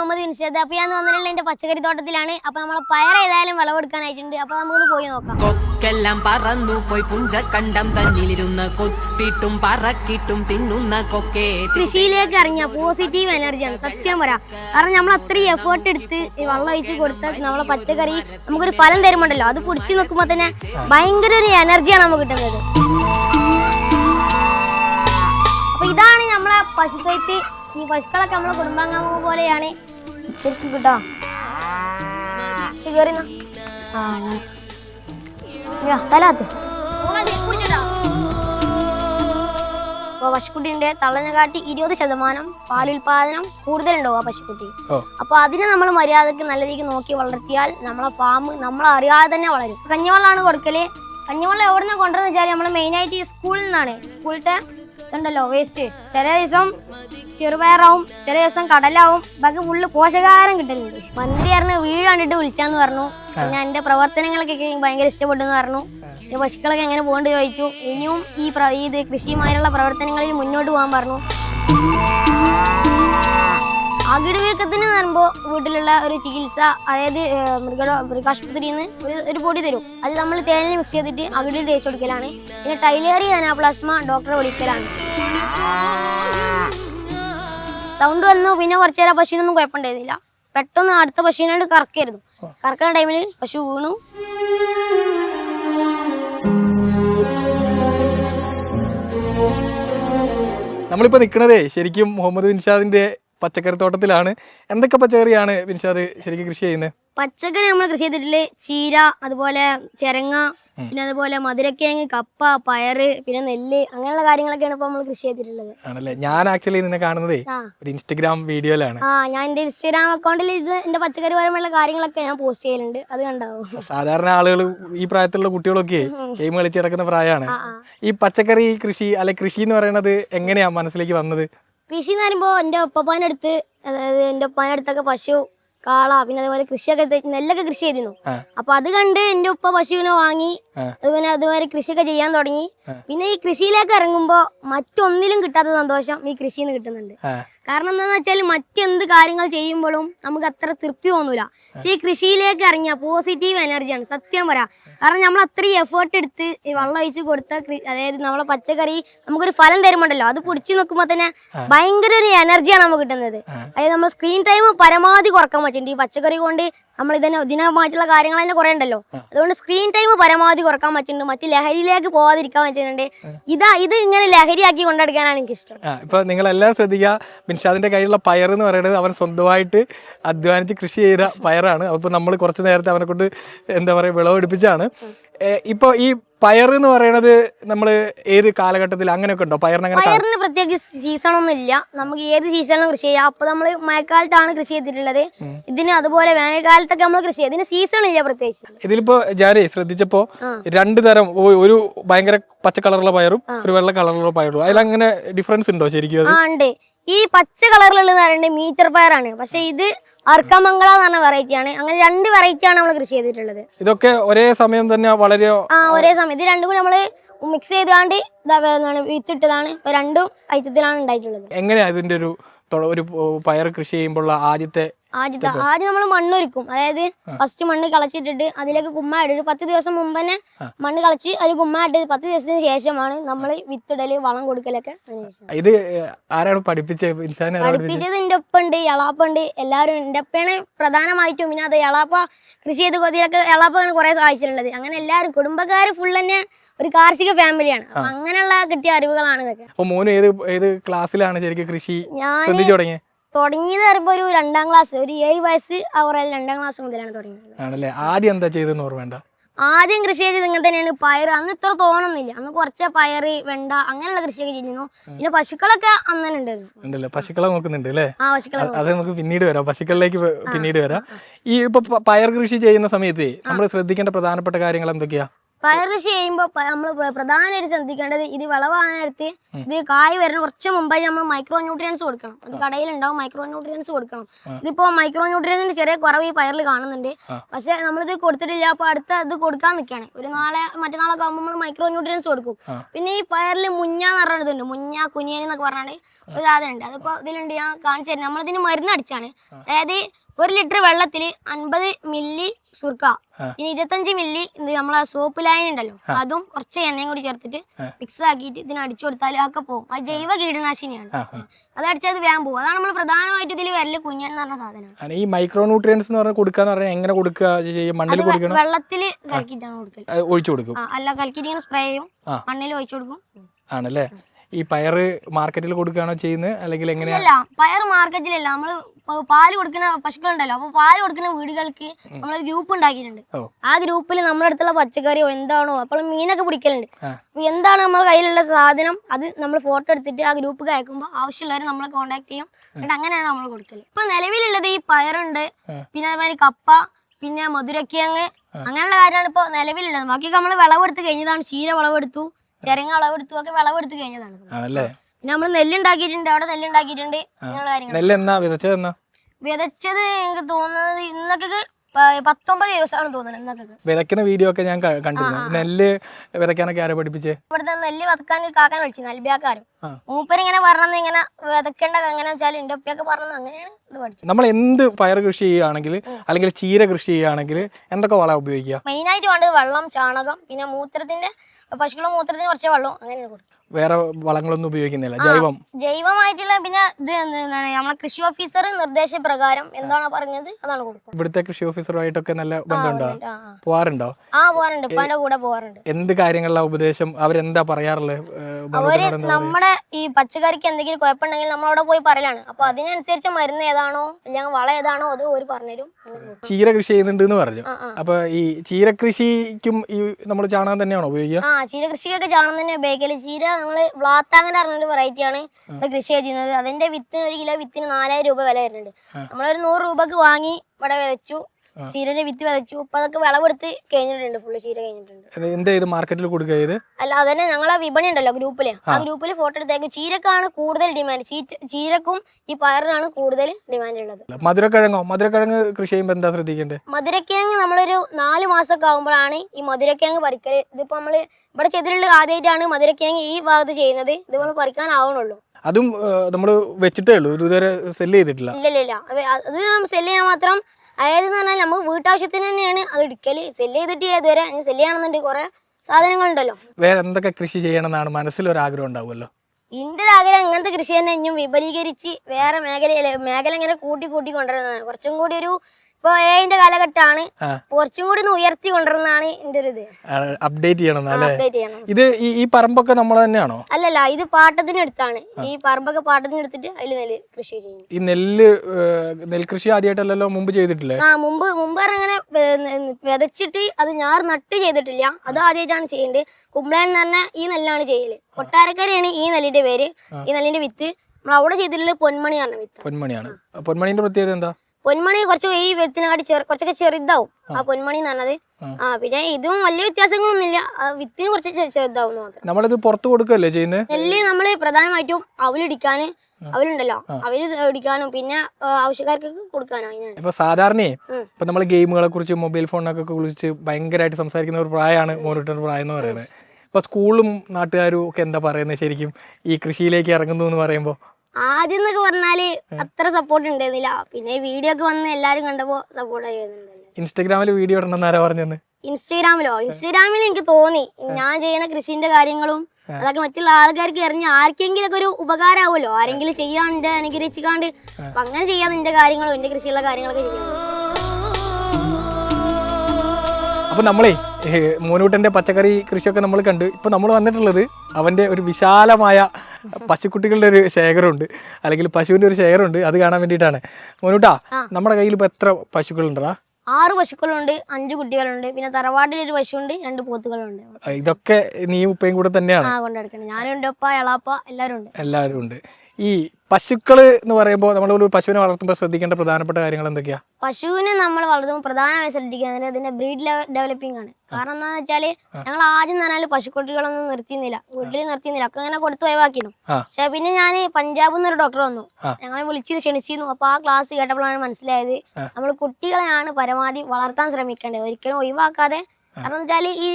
മുഹമ്മദ് വിൻഷദ് അപ്പൊ ഞാൻ വന്നിട്ടുള്ള എന്റെ പച്ചക്കറി തോട്ടത്തിലാണ്. അപ്പൊ നമ്മളെ പയർ ഏതായാലും വിളവെടുക്കാനായിട്ടുണ്ട്. അപ്പൊ നമുക്ക് പോയി നോക്കാം. കൊക്കെല്ലാം പറന്നു പോയി. പുഞ്ചക്കണ്ടം തന്നിലിരുന്ന് കൊത്തിട്ടും പറക്കിട്ടും തിന്നുന്ന കൊക്കേ കൃഷിയിലേക്ക് ഇറങ്ങിയ പോസിറ്റീവ് എനർജിയാണ് സത്യം പറയാ കാരണം നമ്മൾ അത്രയും എഫേർട്ട് എടുത്ത് വെള്ളം ഒഴിച്ച് കൊടുത്ത നമ്മളെ പച്ചക്കറി നമുക്കൊരു ഫലം തരുമുണ്ടല്ലോ അത് പിടിച്ചു നോക്കുമ്പോ തന്നെ ഭയങ്കര ഒരു എനർജിയാണ് നമുക്ക് കിട്ടുന്നത്. അപ്പൊ ഇതാണ് നമ്മളെ പശുത്തൊയ്ത്ത് ഈ പശുക്കളൊക്കെ നമ്മളെ കുടുംബാംഗങ്ങൾ പോലെയാണ്. ശരിക്കും കിട്ടോ ശരി ആ തലാത്ത് പശുക്കുട്ടിന്റെ തള്ളനെ കാട്ടി ഇരുപത് ശതമാനം പാലുൽപാദനം കൂടുതലുണ്ടാവും ആ പശുക്കുട്ടി. അപ്പൊ അതിനെ നമ്മൾ മര്യാദയ്ക്ക് നല്ല രീതിക്ക് നോക്കി വളർത്തിയാൽ നമ്മളെ ഫാം നമ്മൾ അറിയാതെ തന്നെ വളരും. കഞ്ഞിവെള്ളമാണ് കൊടുക്കൽ. കഞ്ഞിവെള്ളം എവിടെ നിന്ന് കൊണ്ടുവന്നു വെച്ചാൽ നമ്മൾ മെയിനായിട്ട് ആയിട്ട് സ്കൂളിൽ നിന്നാണ്. സ്കൂളിലത്തെ ഇതുണ്ടല്ലോ വേസ്റ്റ് ചില ദിവസം ചെറുപയറാവും ചില ദിവസം കടലാവും ബാക്കി ഫുള്ള് പോഷകാഹാരം കിട്ടലുണ്ട്. മന്ത്രി പറഞ്ഞു വീട് കണ്ടിട്ട് വിളിച്ചാന്ന് പറഞ്ഞു. ഞാൻ എന്റെ പ്രവർത്തനങ്ങളൊക്കെ ഭയങ്കര ഇഷ്ടപ്പെട്ടെന്ന് പറഞ്ഞു. പിന്നെ പശുക്കളൊക്കെ എങ്ങനെ പോകേണ്ട ചോദിച്ചു. ഇനിയും ഈ ഇത് കൃഷിയുമായുള്ള പ്രവർത്തനങ്ങളിൽ മുന്നോട്ട് പോകാൻ പറഞ്ഞു. അകിടുവീക്കത്തിന് പറയുമ്പോൾ വീട്ടിലുള്ള ഒരു ചികിത്സ അതായത് മൃഗ മൃഗാശുപത്രിയിൽ നിന്ന് ഒരു ഒരു പൊടി തരും. അത് നമ്മൾ തേനിൽ മിക്സ് ചെയ്തിട്ട് അകിടിൽ തേച്ച് കൊടുക്കലാണ്. പിന്നെ ടൈലേറി അനാപ്ലാസ്മ ഡോക്ടറെ വിളിക്കലാണ്. സൗണ്ട് വന്നു പിന്നെ കുറച്ചു നേരം പശുവിനൊന്നും കുഴപ്പമുണ്ടായിരുന്നില്ല. പെട്ടെന്ന് അടുത്ത പശുവിനോട് കറക്കായിരുന്നു കറക്കുന്ന ടൈമിൽ പശു വീണു. നമ്മളിപ്പോ നിക്കണതേ ശരിക്കും മുഹമ്മദ് ബിൻഷാദിന്റെ പച്ചക്കറി തോട്ടത്തിലാണ് എന്തൊക്കെ പച്ചക്കറിയാണ് ബിൻഷാദ് ശരിക്കും കൃഷി ചെയ്യുന്നത്? പച്ചക്കറി നമ്മൾ കൃഷി ചെയ്തിട്ടില്ലേ ചീര അതുപോലെ ചെരങ്ങ പിന്നെ അതുപോലെ മധുരക്കിഴങ്ങ് കപ്പ പയറ് പിന്നെ നെല്ല് അങ്ങനെയുള്ള കാര്യങ്ങളൊക്കെയാണ് ഇപ്പൊ നമ്മൾ കൃഷി ചെയ്തിട്ടുള്ളത്. ആണല്ലേ? ഞാൻ ആക്ച്വലി നിന്നെ കാണുന്നത് ഒരു ഇൻസ്റ്റഗ്രാം വീഡിയോയിലാണ് ആ ഞാൻ എന്റെ ഇൻസ്റ്റഗ്രാം അക്കൗണ്ടിൽ ഇത് എന്റെ പച്ചക്കറി പരമുള്ള കാര്യങ്ങളൊക്കെ ഞാൻ പോസ്റ്റ് ചെയ്യലുണ്ട്. അത് കണ്ടാവും. സാധാരണ ആളുകൾ ഈ പ്രായത്തിലുള്ള കുട്ടികളൊക്കെ ഗെയിം കളിച്ച് കിടക്കുന്ന പ്രായമാണ് ഈ പച്ചക്കറി കൃഷി അല്ലെ കൃഷി എന്ന് പറയുന്നത് എങ്ങനെയാ മനസ്സിലേക്ക് വന്നത്? കൃഷി എന്ന് പറയുമ്പോൾ എന്റെ ഉപ്പപ്പാന്റെ അടുത്ത് അതായത് എന്റെ ഉപ്പാന്റെ അടുത്തൊക്കെ പശു കാള പിന്നെ അതേപോലെ കൃഷിയൊക്കെ നെല്ലൊക്കെ കൃഷി ചെയ്തിരുന്നു. അപ്പൊ അത് കണ്ട് എന്റെ ഉപ്പ പശുവിനെ വാങ്ങി അതുപോലെ അതുപോലെ അതുമാതിരി കൃഷിയൊക്കെ ചെയ്യാൻ തുടങ്ങി. പിന്നെ ഈ കൃഷിയിലേക്ക് ഇറങ്ങുമ്പോൾ മറ്റൊന്നിലും കിട്ടാത്ത സന്തോഷം ഈ കൃഷിയിൽ നിന്ന് കിട്ടുന്നുണ്ട് കാരണം എന്താണെന്ന് വെച്ചാൽ മറ്റെന്ത് കാര്യങ്ങൾ ചെയ്യുമ്പോഴും നമുക്ക് അത്ര തൃപ്തി തോന്നൂല. പക്ഷേ ഈ കൃഷിയിലേക്ക് ഇറങ്ങിയ പോസിറ്റീവ് എനർജിയാണ് സത്യം പറയാ. കാരണം നമ്മൾ അത്രയും എഫേർട്ട് എടുത്ത് വെള്ളം ഒഴിച്ച് കൊടുത്ത അതായത് നമ്മളെ പച്ചക്കറി നമുക്കൊരു ഫലം തരുമുണ്ടല്ലോ അത് പിടിച്ചു നോക്കുമ്പോൾ തന്നെ ഭയങ്കര ഒരു എനർജിയാണ് നമുക്ക് കിട്ടുന്നത്. അതായത് നമ്മൾ സ്ക്രീൻ ടൈം പരമാവധി കുറയ്ക്കാൻ പറ്റുന്നുണ്ട്. ഈ പച്ചക്കറി കൊണ്ട് നമ്മൾ ഇതിനെ ഇതിനമായിട്ടുള്ള കാര്യങ്ങൾ തന്നെ കുറേ ഉണ്ടല്ലോ. അതുകൊണ്ട് സ്ക്രീൻ ടൈം പരമാവധി കുറയ്ക്കാൻ പറ്റുന്നുണ്ട്. മറ്റു ലഹരിയിലേക്ക് പോവാതിരിക്കാൻ പറ്റുന്നുണ്ട്. ഇതാ ഇത് ഇങ്ങനെ ലഹരിയാക്കി കൊണ്ടെടുക്കാനാണ് എനിക്ക് ഇഷ്ടം ഇപ്പൊ നിങ്ങൾ എല്ലാവരും ശ്രദ്ധിക്കുക ബിൻഷാദിന്റെ കയ്യിലുള്ള പയർ എന്ന് പറയുന്നത് അവൻ സ്വന്തമായിട്ട് അധ്വാനിച്ച് കൃഷി ചെയ്ത പയറാണ്. അപ്പോൾ നമ്മൾ കുറച്ച് നേരത്തെ അവനെ കൊണ്ട് എന്താ പറയുക വിളവെടുപ്പിച്ചാണ്. ഇപ്പൊ ഈ പയർ എന്ന് പറയുന്നത് നമ്മൾ ഏത് കാലഘട്ടത്തിൽ അങ്ങനെയൊക്കെ ഉണ്ടോ? പയറിന് അങ്ങനെ പയറിന് പ്രത്യേകിച്ച് സീസൺ ഒന്നും ഇല്ല നമുക്ക് ഏത് സീസണിലും കൃഷി ചെയ്യാം. അപ്പൊ നമ്മൾ മഴക്കാലത്താണ് കൃഷി ചെയ്തിട്ടുള്ളത്. ഇതിന് അതുപോലെ വേനൽക്കാലത്തൊക്കെ നമ്മൾ കൃഷി ചെയ്യാം. ഇതിന് സീസൺ ഇല്ല പ്രത്യേകിച്ച്. ഇതിലിപ്പോ ജാരി ശ്രദ്ധിച്ചപ്പോ. രണ്ട് തരം ഒ- ഒരു ഭയങ്കര പച്ച കളറുള്ള പയറും ഒരു വെള്ള കളറുള്ള പയറും. അതിലങ്ങനെ ഡിഫറൻസ് ഉണ്ടോ ശരിക്കും അത്? ആ ഉണ്ട്. ഈ പച്ച കളറിലുള്ളത് പറയുന്നത് മീറ്റർ പയറാണ്. പക്ഷെ ഇത് അർക്കമംഗള എന്ന് പറഞ്ഞ വെറൈറ്റി ആണ്. അങ്ങനെ രണ്ട് വെറൈറ്റി ആണ് നമ്മൾ കൃഷി ചെയ്തിട്ടുള്ളത്. ഇതൊക്കെ ഒരേ സമയം തന്നെ വളരെ ആ ഒരേ സമയം. ഇത് രണ്ടും കൂടി നമ്മൾ മിക്സ് എന്താണ് വിത്തിട്ടതാണ്. രണ്ടും ഐറ്റത്തിലാണ് ഉണ്ടായിട്ടുള്ളത്. എങ്ങനെയാ ഇതിന്റെ ഒരു ഒരു പയർ കൃഷി ചെയ്യുമ്പോൾ ആദ്യത്തെ ആദ്യത്തെ ആദ്യം നമ്മൾ മണ്ണൊരുക്കും. അതായത് ഫസ്റ്റ് മണ്ണ് കളച്ചിട്ടിട്ട് അതിലേക്ക് കുമ്മ ഇടും. ഒരു പത്ത് ദിവസം മുമ്പ് തന്നെ മണ്ണ് കളച്ച് അതിൽ കുമ്മ ഇട്ട് പത്ത് ദിവസത്തിന് ശേഷമാണ് നമ്മൾ വിത്തിടൽ വളം കൊടുക്കലൊക്കെ ഇത് ആരാണ് പഠിപ്പിച്ചത് എന്റെ പഠിപ്പിച്ചത് എന്റെ ഒപ്പുണ്ട് എളാപ്പുണ്ട് എല്ലാവരും എന്റെ ഒപ്പയാണ് പ്രധാനമായിട്ടും പിന്നെ അത് എളാപ്പ കൃഷി ചെയ്ത് കൊതിയൊക്കെ എളാപ്പാണ് കുറെ സഹായിച്ചിട്ടുള്ളത് അങ്ങനെ എല്ലാവരും കുടുംബക്കാർ ഫുൾ തന്നെ ഒരു കാർഷിക ഫാമിലിയാണ് അങ്ങനെയുള്ള കിട്ടിയ അറിവുകളാണ് ഇതൊക്കെ. മോന് ഏത് ഏത് ക്ലാസ്സിലാണ് ശരിക്കും കൃഷി ഞാൻ തുടങ്ങിയത് തുടങ്ങിയത് പറയുമ്പോൾ ഒരു രണ്ടാം ക്ലാസ് ഒരു ഏഴ് വയസ്സ് അവർ രണ്ടാം ക്ലാസ് മുതലാണ് തുടങ്ങിയത്. ആണല്ലേ? ആദ്യം എന്താ ചെയ്തെന്ന് ഓർമ്മ ആദ്യം കൃഷി ചെയ്തത് ഇങ്ങനെ തന്നെയാണ് പയർ. അന്ന് ഇത്ര തോന്നുന്നില്ല അന്ന് കുറച്ച് പയറ് വെണ്ട അങ്ങനെയുള്ള കൃഷിയൊക്കെ ചെയ്തിരുന്നു. പിന്നെ പശുക്കളൊക്കെ അന്ന് തന്നെ ഉണ്ടായിരുന്നു. ഉണ്ടല്ലേ? പശുക്കളെ നോക്കുന്നുണ്ട് അല്ലേ? അത് നമുക്ക് പിന്നീട് വരാം. പശുക്കളിലേക്ക് പിന്നീട് വരാം. ഈ ഇപ്പൊ പയർ കൃഷി ചെയ്യുന്ന സമയത്ത് നമ്മൾ ശ്രദ്ധിക്കേണ്ട പ്രധാനപ്പെട്ട കാര്യങ്ങൾ എന്തൊക്കെയാ? പയർ കൃഷി ചെയ്യുമ്പോൾ നമ്മൾ പ്രധാനമായിട്ട് ശ്രദ്ധിക്കേണ്ടത് ഇത് വിളവാണ് നേരത്ത് ഇത് കായ് വരുന്ന കുറച്ച് മുമ്പായി നമ്മൾ മൈക്രോ ന്യൂട്രിയൻസ് കൊടുക്കണം അത് കടയിലുണ്ടാവും മൈക്രോ ന്യൂട്രിയൻസ് കൊടുക്കണം ഇതിപ്പോ മൈക്രോ ന്യൂട്രിയൻസിന്റെ ചെറിയ കുറവ് ഈ പയറിൽ കാണുന്നുണ്ട്. പക്ഷെ നമ്മളിത് കൊടുത്തിട്ടില്ല. അപ്പൊ അടുത്ത ഇത് കൊടുക്കാൻ നിൽക്കുകയാണ് ഒരു നാളെ മറ്റന്നാളൊക്കെ ആകുമ്പോൾ നമ്മൾ മൈക്രോ ന്യൂട്രിയൻസ് കൊടുക്കും പിന്നെ ഈ പയറിൽ മുഞ്ഞ എന്ന് പറഞ്ഞിട്ടുണ്ട് മുഞ്ഞ കുനിയൻ എന്നൊക്കെ പറഞ്ഞാൽ ഒരു സാധനമുണ്ട്. അതിപ്പോ ഇതിലുണ്ട്. ഞാൻ കാണിച്ചു തരുന്നത് നമ്മളിതിന് മരുന്ന് അടിച്ചാണ് അതായത് ഒരു ലിറ്റർ വെള്ളത്തിൽ അൻപത് മില്ലി സുർക്ക. ഇനി ഇരുപത്തഞ്ച് മില്ലി നമ്മളെ സോപ്പ് ലൈൻ ഉണ്ടല്ലോ അതും കുറച്ച് എണ്ണയും കൂടി ചേർത്തിട്ട് മിക്സ് ആക്കിയിട്ട് ഇതിന് അടിച്ചു കൊടുത്താൽ ഒക്കെ പോകും. അത് ജൈവ കീടനാശിനിയാണ്. അത് അടിച്ചാൽ അത് വേഗം പോകും. അതാണ് നമ്മൾ പ്രധാനമായിട്ട് ഇതിൽ വരൽ കുഞ്ഞൻ എന്ന് പറഞ്ഞ സാധനമാണ്. ഈ മൈക്രോ ന്യൂട്രിയൻസ് എന്ന് പറഞ്ഞാൽ കൊടുക്കാന്ന് പറഞ്ഞാൽ എങ്ങനെ കൊടുക്കുക മണ്ണിൽ കൊടുക്കണം? വെള്ളത്തിൽ കലക്കിയിട്ടാണ് കൊടുക്കൽ ഒഴിച്ചു കൊടുക്കും. അല്ല കലക്കിയിട്ട് ഇങ്ങനെ സ്പ്രേ ചെയ്യും മണ്ണിൽ ഒഴിച്ചു കൊടുക്കും. ആണല്ലേ? ഈ പയറ് മാർക്കറ്റിൽ കൊടുക്കുകയാണോ ചെയ്യുന്നത്? അല്ലെങ്കിൽ എങ്ങനെയാ? അല്ല പയർ മാർക്കറ്റിലല്ല. നമ്മൾ പാൽ പാൽ കൊടുക്കുന്ന പശുക്കളുണ്ടല്ലോ. അപ്പൊ പാൽ കൊടുക്കുന്ന വീടുകൾക്ക് നമ്മളൊരു ഗ്രൂപ്പ് ഉണ്ടാക്കിയിട്ടുണ്ട്. ആ ഗ്രൂപ്പിൽ നമ്മുടെ അടുത്തുള്ള പച്ചക്കറിയോ എന്താണോ അപ്പോൾ മീനൊക്കെ പിടിക്കലുണ്ട്. അപ്പൊ എന്താണ് നമ്മുടെ കയ്യിലുള്ള സാധനം? അത് നമ്മൾ ഫോട്ടോ എടുത്തിട്ട് ആ ഗ്രൂപ്പ് കയക്കുമ്പോൾ ആവശ്യമുള്ളവരെ നമ്മളെ കോൺടാക്ട് ചെയ്യും. എന്നിട്ട് അങ്ങനെയാണ് നമ്മൾ കൊടുക്കൽ. ഇപ്പൊ നിലവിലുള്ളത് ഈ പയറുണ്ട് പിന്നെ അതേമാതിരി കപ്പ പിന്നെ മധുരക്കിഴങ്ങ് അങ്ങനെയുള്ള കാര്യമാണ് ഇപ്പൊ നിലവിലുള്ളത്. ബാക്കിയൊക്കെ നമ്മൾ വിളവെടുത്ത് കഴിഞ്ഞതാണ് ചീര വിളവെടുത്തു. ചെരങ്ങ വിളവെടുത്തു ഒക്കെ വിളവെടുത്ത് കഴിഞ്ഞതാണ്. ആണല്ലേ? പിന്നെ നമ്മൾ നെല്ലുണ്ടാക്കിയിട്ടുണ്ട്. അവിടെ നെല്ലുണ്ടാക്കിയിട്ടുണ്ട്. അങ്ങനെയുള്ള കാര്യങ്ങൾ നെല്ല് എന്നാ? വിതച്ചത് എനിക്ക് തോന്നുന്നത് ഇന്നൊക്കെ പത്തൊമ്പത് ദിവസമാണ് തോന്നുന്നത് ഇന്നൊക്കെ വിതയ്ക്കുന്ന വീഡിയോ ഒക്കെ ഞാൻ ക- കണ്ടിരുന്നു. നെല്ല് വിതയ്ക്കാനൊക്കെ ആരെ പഠിപ്പിച്ചേ? ഇവിടുത്തെ നെല്ല് വതക്കാൻ ഒരു കാക്കാൻ വിളിച്ചു നൽബിയാക്കാരും ആ. മൂപ്പരിങ്ങനെ പറഞ്ഞത് ഇങ്ങനെ വിതക്കേണ്ട എങ്ങനെ വെച്ചാൽ ഇണ്ടൊപ്പിയൊക്കെ ഒപ്പിയൊക്കെ പറഞ്ഞത് അങ്ങനെയാണ് ഇത് പഠിച്ചത്. നമ്മൾ എന്ത് പയർ കൃഷി ചെയ്യുകയാണെങ്കിൽ അല്ലെങ്കിൽ ചീര കൃഷി ചെയ്യുകയാണെങ്കിൽ എന്തൊക്കെ വളം ഉപയോഗിക്കുക? മെയിനായിട്ട് വേണ്ടത് വെള്ളം ചാണകം പിന്നെ മൂത്രത്തിന്റെ പശുക്കളുടെ മൂത്രത്തിന് കുറച്ച് വെള്ളം അങ്ങനെ കൊടുക്കും വേറെ വളങ്ങളൊന്നും ഉപയോഗിക്കുന്നില്ല. ജൈവം. ജൈവമായിട്ടുള്ള പിന്നെ ഇത് നമ്മളെ കൃഷി ഓഫീസർ നിർദ്ദേശപ്രകാരം എന്താണ് പറഞ്ഞത് അതാണ് കൊടുക്കും. ഇവിടുത്തെ കൃഷി ഓഫീസറുമായിട്ടൊക്കെ നല്ല ബന്ധമുണ്ടോ. പോവാറുണ്ടോ? ആ പോവാറുണ്ട്. ഉപ്പാന്റെ കൂടെ പോവാറുണ്ട്. എന്ത് കാര്യങ്ങളിലാണ് ഉപദേശം? അവരെന്താ പറയാറുള്ളത് അവർ നമ്മുടെ ഈ പച്ചക്കറിക്ക് എന്തെങ്കിലും കുഴപ്പമുണ്ടെങ്കിൽ നമ്മൾ അവിടെ പോയി പറയലാണ്. അപ്പൊ അതിനനുസരിച്ച് മരുന്ന് ഏതാണോ അല്ലെങ്കിൽ വള ഏതാണോ അത് ഒരു പറഞ്ഞുതരും. ചീര കൃഷി ചെയ്യുന്നുണ്ട് എന്ന് പറഞ്ഞു. അപ്പൊ ഈ ചീര കൃഷിക്കും ഈ നമ്മൾ ചാണകം തന്നെയാണോ ഉപയോഗിക്കുക? ചീര കൃഷിക്കൊക്കെ ചാണം തന്നെ ഉപയോഗിക്കൽ. ചീര നമ്മൾ വ്ളാത്താങ്ങനെ പറഞ്ഞൊരു വെറൈറ്റി ആണ് ഇവിടെ കൃഷി ചെയ്യുന്നത്. അതിന്റെ വിത്തിന് ഒരു കിലോ വിത്തിന് നാലായിരം രൂപ വില വരുന്നുണ്ട്. നമ്മളൊരു നൂറ് രൂപക്ക് വാങ്ങി ഇവിടെ വിതച്ചു. ചീരന്റെ വിത്ത് വിതച്ചു. ഇപ്പൊ അതൊക്കെ വിളവെടുത്ത് കഴിഞ്ഞിട്ടുണ്ട്. ഫുള്ള് ചീര കഴിഞ്ഞിട്ടുണ്ട്. എന്താ ഇത് മാർക്കറ്റിൽ കൊടുക്കുക ഇത് അല്ല അതന്നെ ഞങ്ങളെ വിപണി ഉണ്ടല്ലോ ഗ്രൂപ്പിൽ ആ ഗ്രൂപ്പിൽ ഫോട്ടോ എടുത്തേക്കും. ചീരക്കാണ് കൂടുതൽ ഡിമാൻഡ് ചീരക്കും ഈ പയറിനാണ് കൂടുതൽ ഡിമാൻഡ് ഉള്ളത്. മധുരക്കിഴങ്ങോ? മധുരക്കിഴങ്ങ് കൃഷി ചെയ്യുമ്പോൾ എന്താ ശ്രദ്ധിക്കേണ്ടത് മധുരക്കിഴങ്ങ് നമ്മളൊരു നാല് മാസമൊക്കെ ആകുമ്പോഴാണ് ഈ മധുരക്കിഴങ്ങ് പറിക്കൽ. ഇതിപ്പോ നമ്മൾ ഇവിടെ ചെയ്തിട്ടുള്ള ആദ്യമായിട്ടാണ് മധുരക്കിഴങ്ങ് ഈ ഭാഗത്ത് ചെയ്യുന്നത്. ഇത് നമ്മൾ പറിക്കാനാവണുള്ളൂ അതും നമ്മൾ വെച്ചിട്ടേ ഉള്ളൂ. ഇത് ഇതുവരെ സെൽ ചെയ്തിട്ടില്ല. ഇല്ല ഇല്ല അത് സെൽ ചെയ്യാൻ മാത്രം അതായത് എന്ന് പറഞ്ഞാൽ നമ്മൾ വീട്ടാവശ്യത്തിന് തന്നെയാണ് അത് എടുക്കൽ. സെൽ ചെയ്തിട്ട് ഇതുവരെ സെൽ ചെയ്യണമെന്നുണ്ട് കുറെ സാധനങ്ങളുണ്ടല്ലോ വേറെ എന്തൊക്കെ കൃഷി ചെയ്യണമെന്നാണ് മനസ്സിലൊരു ആഗ്രഹം ഉണ്ടാവുമല്ലോ. എന്റെ ആഗ്രഹം ഇങ്ങനത്തെ കൃഷി തന്നെ ഇനിയും വിപുലീകരിച്ച് വേറെ മേഖല മേഖല ഇങ്ങനെ കൂട്ടി കൂട്ടി കൊണ്ടുവരുന്നതാണ്. കുറച്ചും കൂടി ഒരു ഇപ്പൊ ഏഴിന്റെ കാലഘട്ടമാണ്. കുറച്ചും കൂടി ഉയർത്തി കൊണ്ടുവരുന്നതാണ് എന്റെ ഒരു ഇത്. അപ്ഡേറ്റ് ചെയ്യണം അല്ലേ? അപ്ഡേറ്റ് ചെയ്യണം. ഇത് ഈ പറമ്പൊക്കെ നമ്മൾ തന്നെയാണോ? അല്ലല്ല ഇത് പാട്ടത്തിനടുത്താണ് ഈ പറമ്പൊക്കെ പാട്ടത്തിനെടുത്തിട്ട് അതിൽ നെല്ല് കൃഷി ചെയ്യുന്നു. ഈ നെല്ല് നെൽകൃഷി ആദ്യമായിട്ടല്ലല്ലോ മുമ്പ് ചെയ്തിട്ടില്ലേ? ആ മുമ്പ് മുമ്പ് അങ്ങനെ വിതച്ചിട്ട് അത് ഞാർ നട്ട് ചെയ്തിട്ടില്ല. അത് ആദ്യമായിട്ടാണ് ചെയ്യേണ്ടത് കുമ്പളൻ എന്ന് പറഞ്ഞാൽ ഈ നെല്ലാണ് ചെയ്യൽ. കൊട്ടാരക്കരയാണ് ഈ നെല്ലിന്റെ പേര്. ഈ നെല്ലിന്റെ വിത്ത്. നമ്മൾ അവിടെ ചെയ്തിട്ടുള്ളത് പൊന്മണി പറഞ്ഞ വിത്ത്. പൊന്മണിയാണ്. പൊന്മണിന്റെ പ്രത്യേകത എന്താ? പൊന്മണി കുറച്ച് ഈ വിത്തിനെക്കാട്ടി ചെറു കുറച്ചൊക്കെ ചെറുതാവും. ആ. പൊന്മണി എന്ന് പറഞ്ഞത്. ആ. പിന്നെ ഇതും വലിയ വ്യത്യാസങ്ങളൊന്നുമില്ല. വിത്തിന് കുറച്ച് ചെറുതാവും മാത്രം. നമ്മളിത് പുറത്ത് കൊടുക്കല്ലേ ചെയ്യുന്നത് നെല്ല് നമ്മൾ പ്രധാനമായിട്ടും അവലിടിക്കാന് അവലുണ്ടല്ലോ. അവൽ ഇടിക്കാനും പിന്നെ ആവശ്യക്കാർക്ക് കൊടുക്കാനും അതിനാണ്. ഇപ്പൊ നമ്മൾ ഇപ്പൊ നമ്മൾ ഗെയിമുകളെ കുറിച്ച് മൊബൈൽ ഫോണിനൊക്കെ കുറിച്ച് ഭയങ്കരമായിട്ട് സംസാരിക്കുന്ന ഒരു പ്രായമാണ് മോറിട്ടൊരു പ്രായം എന്ന് പറയുന്നത്. ഇപ്പൊ സ്കൂളും നാട്ടുകാരും ഒക്കെ എന്താ പറയുന്നത് ശരിക്കും? ഈ കൃഷിയിലേക്ക് ഇറങ്ങുന്നു എന്ന് പറയുമ്പോൾ ആദ്യം എന്നൊക്കെ പറഞ്ഞാൽ അത്ര സപ്പോർട്ട് ഉണ്ടായിരുന്നില്ല. പിന്നെ വീഡിയോ ഒക്കെ വന്ന് എല്ലാരും കണ്ടപ്പോ സപ്പോർട്ട് ചെയ്യുന്നുണ്ടല്ലോ ഇൻസ്റ്റഗ്രാമിൽ വീഡിയോ ഇടണമെന്ന് ആരാ പറഞ്ഞെന്ന്? ഇൻസ്റ്റഗ്രാമിലോ ഇൻസ്റ്റഗ്രാമിൽ എനിക്ക് തോന്നി. ഞാൻ ചെയ്യുന്ന കൃഷിന്റെ കാര്യങ്ങളും അതൊക്കെ മറ്റുള്ള ആൾക്കാർക്ക് എറിഞ്ഞ് ആർക്കെങ്കിലും ഒക്കെ ഒരു ഉപകാരമാവുമല്ലോ ആരെങ്കിലും ചെയ്യാണ്ട് അനുഗ്രഹിച്ചുകാണ്ട് അപ്പൊ അങ്ങനെ ചെയ്യാൻ നിന്റെ കാര്യങ്ങളും എന്റെ കൃഷിയുള്ള കാര്യങ്ങളൊക്കെ ചെയ്യാം. അപ്പൊ നമ്മളേ മോനൂട്ടന്റെ പച്ചക്കറി കൃഷിയൊക്കെ നമ്മൾ കണ്ടു. ഇപ്പൊ നമ്മൾ വന്നിട്ടുള്ളത് അവന്റെ ഒരു വിശാലമായ പശുക്കുട്ടികളുടെ ഒരു ശേഖരമുണ്ട്. അല്ലെങ്കിൽ പശുവിന്റെ ഒരു ശേഖരമുണ്ട്. അത് കാണാൻ വേണ്ടിയിട്ടാണ്. മോനൂട്ടാ നമ്മുടെ കയ്യിൽ ഇപ്പൊ എത്ര പശുക്കളുണ്ടടാ? ആറ് പശുക്കളുണ്ട് അഞ്ച് കുട്ടികളുണ്ട്. പിന്നെ തറവാട്ടിൽ ഒരു പശുണ്ട് രണ്ട് പോത്തുകളുണ്ട്. ഇതൊക്കെ നീ ഉപ്പയും കൂടെ തന്നെയാണ്? ആ കൊണ്ടെടുക്കണം ഞാനും ഉണ്ട് ഉപ്പ എളാപ്പ എല്ലാരും ഉണ്ട്. എല്ലാവരും ഉണ്ട്. ഈ പശുക്കൾ എന്ന് പറയുമ്പോൾ നമ്മൾ ഒരു പശുവിനെ വളർത്തുമ്പോൾ ശ്രദ്ധിക്കേണ്ട പ്രധാനപ്പെട്ട കാര്യങ്ങൾ എന്തൊക്കെയാ? പശുവിനെ നമ്മൾ വളർത്തുമ്പോൾ പ്രധാനമായി ശ്രദ്ധിക്കുന്നത് അതിന്റെ ബ്രീഡ് ഡെവലപ്പിംഗ് ആണ്. കാരണം എന്താണെന്ന് വെച്ചാൽ ഞങ്ങൾ ആദ്യം തന്നെ പശുക്കുട്ടികളൊന്നും നിർത്തിയിരുന്നില്ല. വീട്ടിൽ നിർത്തിയിരുന്നില്ല. ഒക്കെ അങ്ങനെ കൊടുത്ത് ഒഴിവാക്കിയിരുന്നു. പക്ഷെ പിന്നെ ഞാൻ പഞ്ചാബിൽ നിന്ന് ഒരു ഡോക്ടർ വന്നു ഞങ്ങളെ വിളിച്ചു ക്ഷണിച്ചിരുന്നു. അപ്പൊ ആ ക്ലാസ് കേട്ടപ്പോഴാണ് മനസ്സിലായത് നമ്മൾ കുട്ടികളെയാണ് പരമാവധി വളർത്താൻ ശ്രമിക്കേണ്ടത്. ഒരിക്കലും ഒഴിവാക്കാതെ കാരണം വെച്ചാൽ വെച്ചാൽ ഈ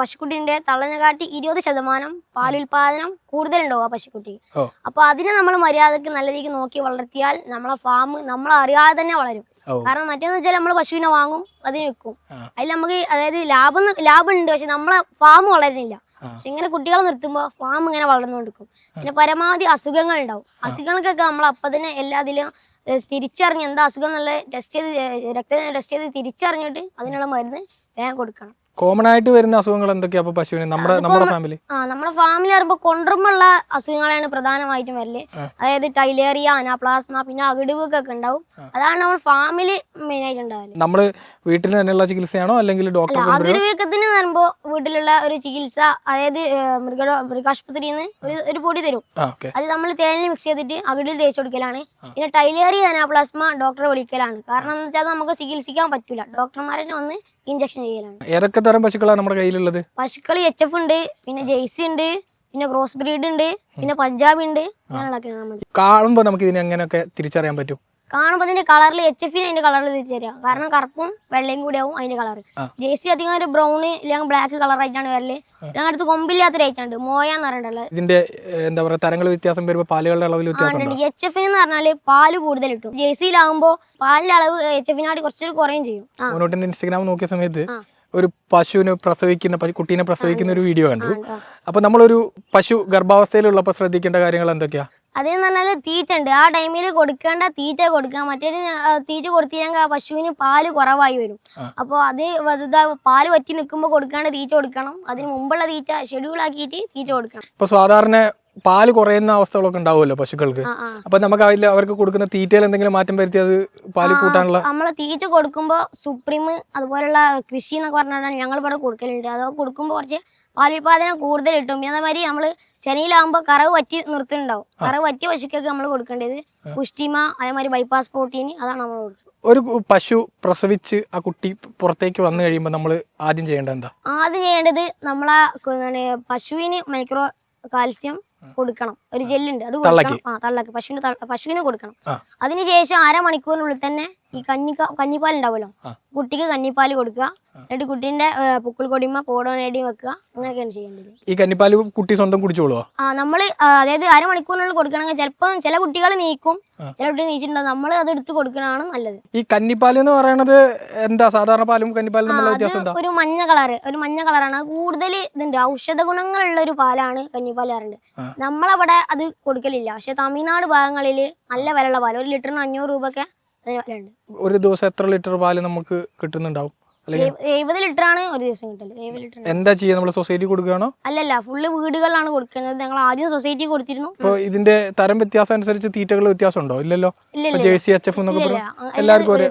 പശുക്കുട്ടിന്റെ തള്ളനെ കാട്ടി ഇരുപത് ശതമാനം പാലുൽപാദനം കൂടുതലുണ്ടാവും ആ പശുക്കുട്ടിക്ക് അപ്പൊ അതിനെ നമ്മൾ മര്യാദയ്ക്ക് നല്ല രീതിക്ക് നോക്കി വളർത്തിയാൽ നമ്മളെ ഫാം നമ്മൾ അറിയാതെ തന്നെ വളരും. കാരണം മറ്റേന്ന് വെച്ചാൽ നമ്മൾ പശുവിനെ വാങ്ങും അതിന് വെക്കും. അതിൽ നമുക്ക് അതായത് ലാഭം ലാഭം ഉണ്ട് പക്ഷെ നമ്മളെ ഫാം വളരുന്നില്ല. പക്ഷെ ഇങ്ങനെ കുട്ടികളെ നിർത്തുമ്പോൾ ഫാം ഇങ്ങനെ വളർന്നുകൊണ്ടിരിക്കും. പിന്നെ പരമാവധി അസുഖങ്ങൾ ഉണ്ടാവും അസുഖങ്ങൾക്കൊക്കെ നമ്മൾ അപ്പം തന്നെ എല്ലാത്തിലും ഇതിലും തിരിച്ചറിഞ്ഞ് എന്താ അസുഖം എന്നുള്ള ടെസ്റ്റ് ചെയ്ത് രക്തം ടെസ്റ്റ് ചെയ്ത് തിരിച്ചറിഞ്ഞിട്ട് അതിനുള്ള മരുന്ന് വേഗം കൊടുക്കണം. കോമൺ ആയിട്ട് വരുന്ന അസുഖങ്ങൾ എന്തൊക്കെയാ? അപ്പൊ പശുവിന് നമ്മുടെ നമ്മുടെ ഫാമിലി ആ നമ്മുടെ ഫാമിലി പറയുമ്പോൾ കൊണ്ടുമുള്ള അസുഖങ്ങളാണ് പ്രധാനമായിട്ടും വരൽ. അതായത് ടൈലേറിയ അനാപ്ലാസ്മ പിന്നെ അകിടുവൊക്കെ ഉണ്ടാവും. അതാണ് നമ്മൾ ഫാമിലി മെയിൻ ആയിട്ട് ഉണ്ടാവൽ. നമ്മൾ വീട്ടിൽ തന്നെയുള്ള ചികിത്സയാണോ അല്ലെങ്കിൽ ഡോക്ടർ അകിടുവീക്കത്തിന് പറയുമ്പോൾ വീട്ടിലുള്ള ഒരു ചികിത്സ അതായത് മൃഗ മൃഗാശുപത്രിയിൽ നിന്ന് ഒരു ഒരു പൊടി തരും. അത് നമ്മൾ തേനിൽ മിക്സ് ചെയ്തിട്ട് അകിടിൽ തേച്ച് കൊടുക്കലാണ്. പിന്നെ ടൈലേറിയ അനാപ്ലാസ്മ ഡോക്ടറെ വിളിക്കലാണ്. കാരണം എന്ന് വെച്ചാൽ നമുക്ക് ചികിത്സിക്കാൻ പറ്റൂല. ഡോക്ടർമാരെ വന്ന് ഇഞ്ചക്ഷൻ ചെയ്യലാണ്. ഏതൊക്കെ തരം പശുക്കളാണ് നമ്മുടെ കയ്യിലുള്ളത്? പശുക്കൾ എച്ച് എഫ് ഉണ്ട് പിന്നെ ജെയ്സി ഉണ്ട് പിന്നെ ക്രോസ് ബ്രീഡ് ഉണ്ട് പിന്നെ പഞ്ചാബ് ഉണ്ട് കാണുമ്പോൾ നമുക്ക് ഇതിനെ എങ്ങനെയൊക്കെ തിരിച്ചറിയാൻ പറ്റും? കാണുമ്പോൾ അതിന്റെ കളറിൽ എച്ച് എഫിന് അതിന്റെ കളറിൽ തിരിച്ചറിയാം. കാരണം കറുപ്പും വെള്ളയും കൂടി ആവും അതിന്റെ കളർ. ജേസി അധികം ഒരു ബ്രൗൺ അല്ലെങ്കിൽ ബ്ലാക്ക് കളർ ആയിട്ടാണ് വരൽ. ഞങ്ങളുടെ അടുത്ത് കൊമ്പില്ലാത്ത ഐറ്റുണ്ട് മോയ എന്ന് പറഞ്ഞിട്ടുള്ളത് ഇതിന്റെ എന്താ പറയുക തരങ്ങൾ വ്യത്യാസം വരുമ്പോൾ പാലുകളുടെ അളവിൽ വ്യത്യാസം എച്ച് എഫിന് എന്ന് പറഞ്ഞാൽ പാൽ കൂടുതൽ കിട്ടും. ജേസിയിലാകുമ്പോൾ പാലിന്റെ അളവ് എച്ച് എഫിനായിട്ട് കുറച്ചൊരു കുറയും ചെയ്യും. ഇൻസ്റ്റാഗ്രാം നോക്കിയ സമയത്ത്. ഒരു പശുവിന് പ്രസവിക്കുന്ന കുട്ടീനെ പ്രസവിക്കുന്ന ഒരു വീഡിയോ കണ്ടു. അപ്പൊ നമ്മളൊരു പശു ഗർഭാവസ്ഥയിലുള്ളപ്പോൾ ശ്രദ്ധിക്കേണ്ട കാര്യങ്ങൾ എന്തൊക്കെയാ? അതെന്ന് പറഞ്ഞാൽ തീറ്റ ഉണ്ട് ആ ടൈമിൽ കൊടുക്കേണ്ട തീറ്റ കൊടുക്കുക മറ്റേത് തീറ്റ കൊടുത്തില്ലെങ്കിൽ ആ പശുവിന് പാൽ കുറവായി വരും. അപ്പോൾ അത് പാൽ വറ്റി നിൽക്കുമ്പോൾ കൊടുക്കേണ്ട തീറ്റ കൊടുക്കണം. അതിന് മുമ്പുള്ള തീറ്റ ഷെഡ്യൂൾ ആക്കിയിട്ട് തീറ്റ കൊടുക്കണം. ഇപ്പൊ സാധാരണ പാൽ കുറയുന്ന അവസ്ഥകളൊക്കെ ഉണ്ടാവുമല്ലോ പശുക്കൾക്ക്. അപ്പൊ നമുക്ക് അതിൽ അവർക്ക് കൊടുക്കുന്ന തീറ്റയിൽ എന്തെങ്കിലും മാറ്റം വരുത്തി അത് പാൽ കൂട്ടാനുള്ള നമ്മൾ തീറ്റ കൊടുക്കുമ്പോൾ സുപ്രീം അതുപോലുള്ള കൃഷി എന്നൊക്കെ പറഞ്ഞാൽ ഞങ്ങൾ ഇവിടെ കൊടുക്കലുണ്ട്. അതൊക്കെ കൊടുക്കുമ്പോൾ കുറച്ച് പാലുൽപാദനം കൂടുതൽ കിട്ടും. അതേമാതിരി നമ്മൾ ചെനയിലാകുമ്പോൾ കറവ് വറ്റി നിർത്തുന്നുണ്ടാവും കറവ് വറ്റിയ പശുക്കൊക്കെ നമ്മൾ കൊടുക്കേണ്ടത് പുഷ്ടിമ അതേമാതിരി ബൈപ്പാസ് പ്രോട്ടീൻ അതാണ് നമ്മൾ കൊടുക്കുന്നത്. ഒരു പശു പ്രസവിച്ച് ആ കുട്ടി പുറത്തേക്ക് വന്നു കഴിയുമ്പോൾ നമ്മൾ ആദ്യം ചെയ്യേണ്ടത് എന്താ? ആദ്യം ചെയ്യേണ്ടത് നമ്മളെ പശുവിന് മൈക്രോ കാൽസ്യം കൊടുക്കണം. ഒരു ജെല്ലുണ്ട്. അത് കൊടുക്കണം. ആ തള്ളക്ക് പശുവിന് പശുവിന് കൊടുക്കണം. അതിനുശേഷം അരമണിക്കൂറിനുള്ളിൽ തന്നെ ഈ കഞ്ഞി കഞ്ഞിപ്പാൽ ഉണ്ടാവുമല്ലോ. കുട്ടിക്ക് കഞ്ഞിപ്പാൽ കൊടുക്കുക. എന്നിട്ട് കുട്ടീന്റെ പുക്കിൾ കൊടിമ കോടോനേടിയും വെക്കുക. അങ്ങനെയൊക്കെയാണ് ചെയ്യേണ്ടത്. ഈ കന്നിപ്പാൽ കുട്ടി സ്വന്തം കുടിച്ചോളൂ ആ നമ്മൾ അതായത് അരമണിക്കൂറിനുള്ളിൽ കൊടുക്കണമെങ്കിൽ ചിലപ്പോ ചില കുട്ടികൾ നീക്കും. ചില കുട്ടികൾ നീച്ചിട്ടുണ്ടാവും. നമ്മൾ അത് എടുത്ത് കൊടുക്കണതാണ് നല്ലത്. ഈ കന്നിപ്പാൽ എന്ന് പറയുന്നത് എന്താ? സാധാരണ പാലും കന്നിപ്പാലും അത് ഒരു മഞ്ഞ കളറ് ഒരു മഞ്ഞ കളറാണ്. അത് കൂടുതൽ ഇതുണ്ട്. ഔഷധ ഗുണങ്ങളുള്ള ഒരു പാലാണ് കന്നിപ്പാൽ പറയുന്നത്. നമ്മളവിടെ അത് കൊടുക്കലില്ല. പക്ഷെ തമിഴ്നാട് ഭാഗങ്ങളിൽ നല്ല വിലയുള്ള പാൽ ഒരു ലിറ്ററിന് അഞ്ഞൂറ് രൂപ വിലയുണ്ട് ഒരു ദിവസം എത്ര ലിറ്റർ പാൽ നമുക്ക് കിട്ടുന്നുണ്ടാവും? എഴുപത് ലിറ്റർ ആണ് ഒരു ദിവസം കിട്ടൽ. എഴുപത് ലിറ്റർ എന്താ ചെയ്യുക? നമ്മൾ സൊസൈറ്റി കൊടുക്കുകയാണോ? അല്ലല്ല ഫുള്ള് വീടുകളിലാണ് കൊടുക്കുന്നത്. ഞങ്ങൾ ആദ്യം സൊസൈറ്റി കൊടുത്തിരുന്നു. അപ്പോൾ ഇതിന്റെ തരം വ്യത്യാസം അനുസരിച്ച് തീറ്റകൾ വ്യത്യാസം ഉണ്ടോ ഇല്ലല്ലോ ജേഴ്സി എച്ച് എഫ് എന്നൊക്കെ. എല്ലാവർക്കും ഒരു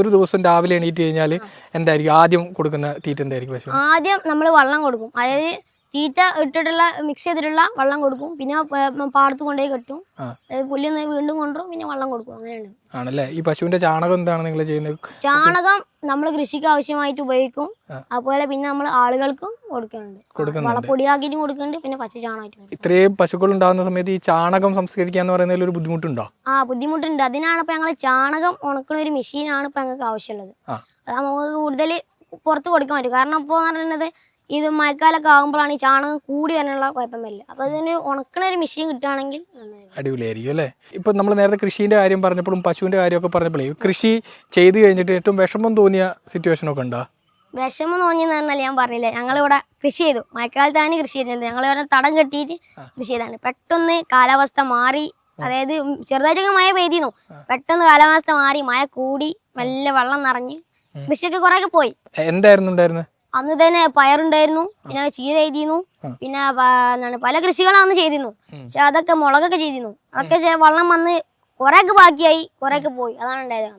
ഒരു ദിവസം രാവിലെ എണീറ്റ് കഴിഞ്ഞാൽ എന്തായിരിക്കും? ആദ്യം കൊടുക്കുന്ന തീറ്റ എന്തായിരിക്കും ആദ്യം നമ്മൾ വെള്ളം കൊടുക്കും. അതായത് തീറ്റ ഇട്ടിട്ടുള്ള മിക്സ് ചെയ്തിട്ടുള്ള വെള്ളം കൊടുക്കും. പിന്നെ പാടത്ത് കൊണ്ടുപോയി കെട്ടും. പുല്ലൊന്ന് പുല്ല് വീണ്ടും കൊണ്ടുവരും. പിന്നെ വെള്ളം കൊടുക്കും. അങ്ങനെയാണ്. ആണല്ലേ? ഈ പശുവിന്റെ ചാണകം എന്താണ് നിങ്ങൾ ചെയ്യുന്നത്? ചാണകം നമ്മൾ കൃഷിക്ക് ആവശ്യമായിട്ട് ഉപയോഗിക്കും. അതുപോലെ പിന്നെ നമ്മൾ ആളുകൾക്കും കൊടുക്കുന്നുണ്ട്. വളപ്പൊടിയാക്കിയിട്ടും കൊടുക്കുന്നുണ്ട്. പിന്നെ പച്ച ചാണകമായിട്ട് ഇത്രയും പശുക്കൾ ഉണ്ടാകുന്ന സമയത്ത് ഈ ചാണകം സംസ്കരിക്കുക എന്ന് പറയുന്നതിൽ ഒരു ബുദ്ധിമുട്ടുണ്ടോ? ആ ബുദ്ധിമുട്ടുണ്ട്. അതിനാണ് ഇപ്പൊ ഞങ്ങൾ ചാണകം ഉണക്കുന്ന ഒരു മെഷീനാണ് ഇപ്പൊ ഞങ്ങൾക്ക് ആവശ്യമുള്ളത്. അത് നമുക്ക് കൂടുതൽ പുറത്ത് കൊടുക്കാൻ പറ്റും. കാരണം ഇപ്പോൾ എന്ന് പറയുന്നത് ഇത് മഴക്കാലൊക്കെ ആകുമ്പോഴാണ് ഈ ചാണകം കൂടി വരാനുള്ള കുഴപ്പം വരില്ല അപ്പൊ അതിന് ഉണക്കണ ഒരു മെഷീൻ കിട്ടുകയാണെങ്കിൽ അടിപൊളിയായിരിക്കും അല്ലേ? ഇപ്പം നമ്മൾ നേരത്തെ കൃഷീന്റെ കാര്യം പറഞ്ഞപ്പോഴും പശുവിന്റെ കാര്യമൊക്കെ പറഞ്ഞപ്പോഴേ കൃഷി ചെയ്ത് കഴിഞ്ഞിട്ട് ഏറ്റവും വിഷമം തോന്നിയ സിറ്റുവേഷനൊക്കെ ഉണ്ടോ? വിഷമം തോന്നിയെന്ന് പറഞ്ഞാൽ ഞാൻ പറഞ്ഞില്ലേ ഞങ്ങളിവിടെ കൃഷി ചെയ്തു. മഴക്കാലത്താണ് കൃഷി ചെയ്തത് ഞങ്ങൾ ഇവിടെ തടം കെട്ടിയിട്ട് കൃഷി ചെയ്താണ് പെട്ടെന്ന് കാലാവസ്ഥ മാറി അതായത് ചെറുതായിട്ടൊക്കെ മഴ പെയ്തിരുന്നു. പെട്ടെന്ന് കാലാവസ്ഥ മാറി മഴ കൂടി നല്ല വെള്ളം നിറഞ്ഞ് കൃഷിയൊക്കെ കുറെയൊക്കെ പോയി. എന്തായിരുന്നു ഉണ്ടായിരുന്നത്? അന്ന് തന്നെ പയറുണ്ടായിരുന്നു പിന്നെ ചീര എഴുതിയിരുന്നു പിന്നെ എന്താണ് പല കൃഷികളും അന്ന് ചെയ്തിരുന്നു പക്ഷെ അതൊക്കെ മുളകൊക്കെ ചെയ്തിരുന്നു. അതൊക്കെ വെള്ളം വന്ന് കുറെയൊക്കെ ബാക്കിയായി കുറെയൊക്കെ പോയി. അതാണ് ഉണ്ടായത്.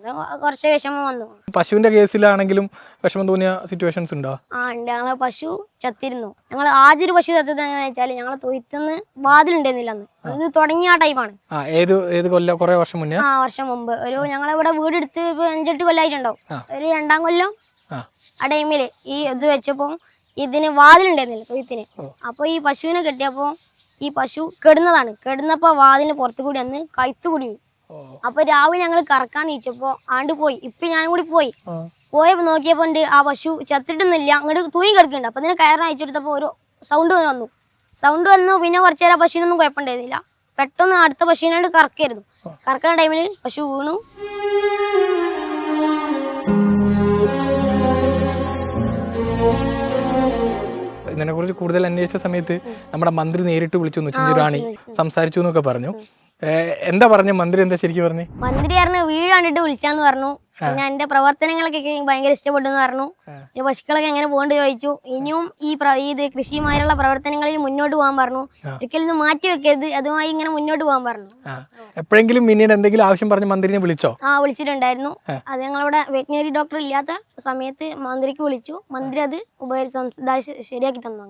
കുറച്ച് വിഷമം വന്നു. പശുവിന്റെ കേസിലാണെങ്കിലും വിഷമം തോന്നിയ സിറ്റുവേഷൻസ് ഉണ്ടോ? ആ ഉണ്ട്. ഞങ്ങളെ പശു ചത്തിരുന്നു. ഞങ്ങൾ ആദ്യ ഒരു പശു ചത്തത് എങ്ങനെയാ വെച്ചാൽ ഞങ്ങളെ തൊയ്ത്തുനിന്ന് വാതിലുണ്ടായിരുന്നില്ല അന്ന്. അത് തുടങ്ങിയ ആ ടൈമാണ് ഏത് ഏത് കൊല്ലം കുറെ വർഷം മുന്നേ? ആ വർഷം മുമ്പ്. ഒരു ഞങ്ങളെ ഞങ്ങളിവിടെ വീടെടുത്ത് അഞ്ചെട്ട് കൊല്ലായിട്ടുണ്ടാവും. ഒരു രണ്ടാം കൊല്ലം ആ. ടൈമിൽ ഈ ഇത് വെച്ചപ്പോ ഇതിന് വാതിലുണ്ടായിരുന്നില്ല തൊയ്ത്തിന് അപ്പൊ ഈ പശുവിനെ കെട്ടിയപ്പോ ഈ പശു കെടുന്നതാണ്. കെടുന്നപ്പോ വാതിന് പുറത്തു കൂടി അന്ന് കൈത്തു കൂടി. അപ്പൊ രാവിലെ ഞങ്ങൾ കറക്കാൻ നീച്ചപ്പോ ആണ്ട് പോയി. ഇപ്പൊ ഞാനും കൂടി പോയി. പോയപ്പോ നോക്കിയപ്പോ ഉണ്ട് ആ പശു ചത്തിട്ടൊന്നുമില്ല. അങ്ങോട്ട് തൂങ്ങി കിടക്കുന്നുണ്ട് അപ്പൊ ഇതിനെ കയറാൻ അയച്ചെടുത്തപ്പോ ഒരു സൗണ്ട് വന്നു സൗണ്ട് വന്നു. പിന്നെ കുറച്ചു നേരം പശുവിനൊന്നും കുഴപ്പമുണ്ടായിരുന്നില്ല. പെട്ടെന്ന് അടുത്ത പശുവിനോട് കറക്കായിരുന്നു കറക്കുന്ന ടൈമിൽ പശു വീണു. ഇതിനെ കുറിച്ച് കൂടുതൽ അന്വേഷിച്ച സമയത്ത് നമ്മുടെ മന്ത്രി നേരിട്ട് വിളിച്ചു ചിഞ്ചുറാണി സംസാരിച്ചു എന്നൊക്കെ പറഞ്ഞു. എന്താ പറഞ്ഞു മന്ത്രി എന്താ ശരിക്കും പറഞ്ഞു? മന്ത്രി പറഞ്ഞു വീട് കണ്ടിട്ട് വിളിച്ചാന്ന് പറഞ്ഞു. പിന്നെ എന്റെ പ്രവർത്തനങ്ങളൊക്കെ ഭയങ്കര ഇഷ്ടപ്പെട്ടു എന്ന് പറഞ്ഞു പിന്നെ പശുക്കളൊക്കെ എങ്ങനെ പോകേണ്ടി ചോദിച്ചു. ഇനിയും ഈ ഇത് കൃഷിയുമായുള്ള പ്രവർത്തനങ്ങളിൽ മുന്നോട്ട് പോകാൻ പറഞ്ഞു. ഒരിക്കലും മാറ്റി വെക്കരുത്. അതുമായി ഇങ്ങനെ മുന്നോട്ട് പോകാൻ പറഞ്ഞു. എപ്പോഴെങ്കിലും പിന്നീട് എന്തെങ്കിലും ആവശ്യം പറഞ്ഞ് മന്ത്രിനെ വിളിച്ചോ? ആ വിളിച്ചിട്ടുണ്ടായിരുന്നു. അത് ഞങ്ങളിവിടെ വെറ്റിനറി ഡോക്ടർ ഇല്ലാത്ത സമയത്ത് മന്ത്രിക്ക് വിളിച്ചു. മന്ത്രി അത് ശരിയാക്കി തന്നു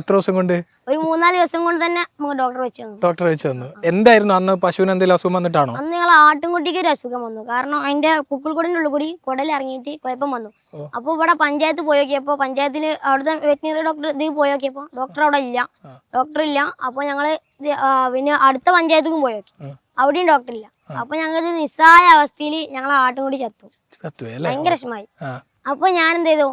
എത്ര ദിവസം കൊണ്ട്? ഒരു മൂന്നാൽ ദിവസം കൊണ്ട് തന്നെ ഡോക്ടർ വെച്ച് തന്നു. ഡോക്ടർ വെച്ച് തന്നു. എന്തായിരുന്നു അന്ന് പശുവിന് എന്തെങ്കിലും അസുഖം വന്നിട്ടാണോ? അന്ന് ഞങ്ങൾ ആട്ടുംകുട്ടിക്ക് ഒരു അസുഖം വന്നു. കാരണം അതിന്റെ പുക്കിൾക്കൂടിന്റെ ഉള്ളിൽ കൂടി കുടൽ ഇറങ്ങിയിട്ട് കുഴപ്പം വന്നു. അപ്പൊ അപ്പോൾ ഇവിടെ പഞ്ചായത്ത് പോയി നോക്കിയപ്പോൾ പഞ്ചായത്തിൽ അവിടുത്തെ വെറ്റിനറി ഡോക്ടർ ഇത് പോയി നോക്കിയപ്പോൾ ഡോക്ടർ അവിടെ ഇല്ല. ഡോക്ടർ ഇല്ല. അപ്പോൾ ഞങ്ങൾ പിന്നെ അടുത്ത പഞ്ചായത്തും പോയി നോക്കി. അവിടെയും ഡോക്ടർ ഇല്ല. അപ്പൊ ഞങ്ങൾക്ക് നിസ്സായ അവസ്ഥയിൽ ഞങ്ങൾ ആട്ടുംകുടി ചത്തു. കത്തുവേ അല്ലേ? ഭയങ്കര വിഷമായി അപ്പൊ ഞാൻ എന്ത് ചെയ്തു?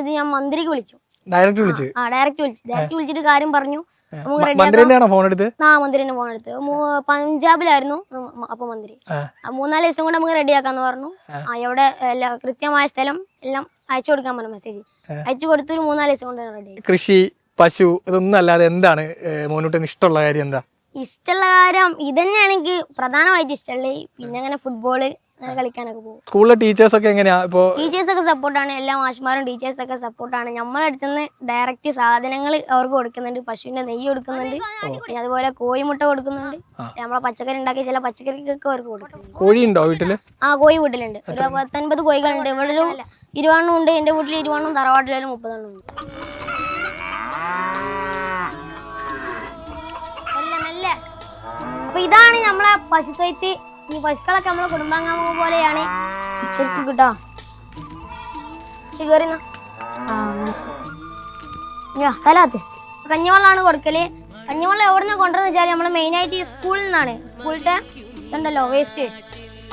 ഇത് ഞാൻ മന്ത്രിക്ക് വിളിച്ചു. ഡയറക്റ്റ് വിളിച്ച്. ആ ഡയറക്റ്റ് വിളിച്ചു. ഡയറക്റ്റ് വിളിച്ചിട്ട് കാര്യം പറഞ്ഞു. ആണോ ഫോൺ എടുത്ത്? ആ മന്ത്രിന്റെ ഫോൺ എടുത്ത്. പഞ്ചാബിലായിരുന്നു അപ്പൊ മന്ത്രി. മൂന്നാൽ ദിവസം കൊണ്ട് നമുക്ക് റെഡിയാക്കാന്ന് പറഞ്ഞു. ആ. എവിടെ എല്ലാ കൃത്യമായ സ്ഥലം എല്ലാം അയച്ചു കൊടുക്കാൻ പറഞ്ഞു മെസ്സേജ്. അയച്ചു കൊടുത്ത് ഒരു മൂന്നാൽ ദിവസം കൊണ്ട് റെഡി കൃഷി പശു ഇതൊന്നും അല്ലാതെ എന്താണ് മോനൂട്ടിന് ഇഷ്ടമുള്ള കാര്യം എന്താ? ഇഷ്ടമുള്ള കാര്യം ഇതന്നെയാണ് എനിക്ക് പ്രധാനമായിട്ട് ഇഷ്ടമുള്ളത്. പിന്നെ അങ്ങനെ ഫുട്ബോൾ അങ്ങനെ കളിക്കാനൊക്കെ പോകും. സ്കൂളിലെ ടീച്ചേഴ്സ് ഒക്കെ എങ്ങനെയാ? ഇപ്പോ ടീച്ചേഴ്സ് ഒക്കെ സപ്പോർട്ടാണ്. എല്ലാ മാഷ്മാരും ടീച്ചേഴ്സ് ഒക്കെ സപ്പോർട്ടാണ്. നമ്മൾ അടുത്തുനിന്ന് ഡയറക്റ്റ് സാധനങ്ങൾ അവർക്ക് കൊടുക്കുന്നുണ്ട്. പശുവിന്റെ നെയ്യ് കൊടുക്കുന്നുണ്ട്. പിന്നെ അതുപോലെ കോഴിമുട്ട കൊടുക്കുന്നുണ്ട്. നമ്മളെ പച്ചക്കറി ഉണ്ടാക്കിയ ചില പച്ചക്കറിക്കൊക്കെ അവർക്ക് കൊടുക്കുന്നുണ്ട് കോഴി ഉണ്ടോ വീട്ടിൽ? ആ കോഴി വീട്ടിലുണ്ട്. ഒരു പത്തൊൻപത് കോഴികളുണ്ട്. ഇവിടെ ഒരു ഇരുപതെണ്ണം ഉണ്ട്. എന്റെ വീട്ടിൽ ഇരുപതെണ്ണം തറവാട്ടിലും മുപ്പതെണ്ണം ഉണ്ട്. അപ്പൊ ഇതാണ് നമ്മളെ പശുത്തൊയ്ത്ത് ഈ പശുക്കളൊക്കെ നമ്മളെ കുടുംബാംഗമ പോലെയാണ്. ശരിക്കും കിട്ടോ? ഷുഗറിന കഞ്ഞിവെള്ളമാണ് കൊടുക്കൽ. കഞ്ഞിവെള്ളം എവിടെ നിന്ന് കൊണ്ടുവന്ന് വെച്ചാൽ നമ്മൾ മെയിനായിട്ട് സ്കൂളിൽ നിന്നാണ്. സ്കൂളിലത്തെ ഇതുണ്ടല്ലോ വേസ്റ്റ്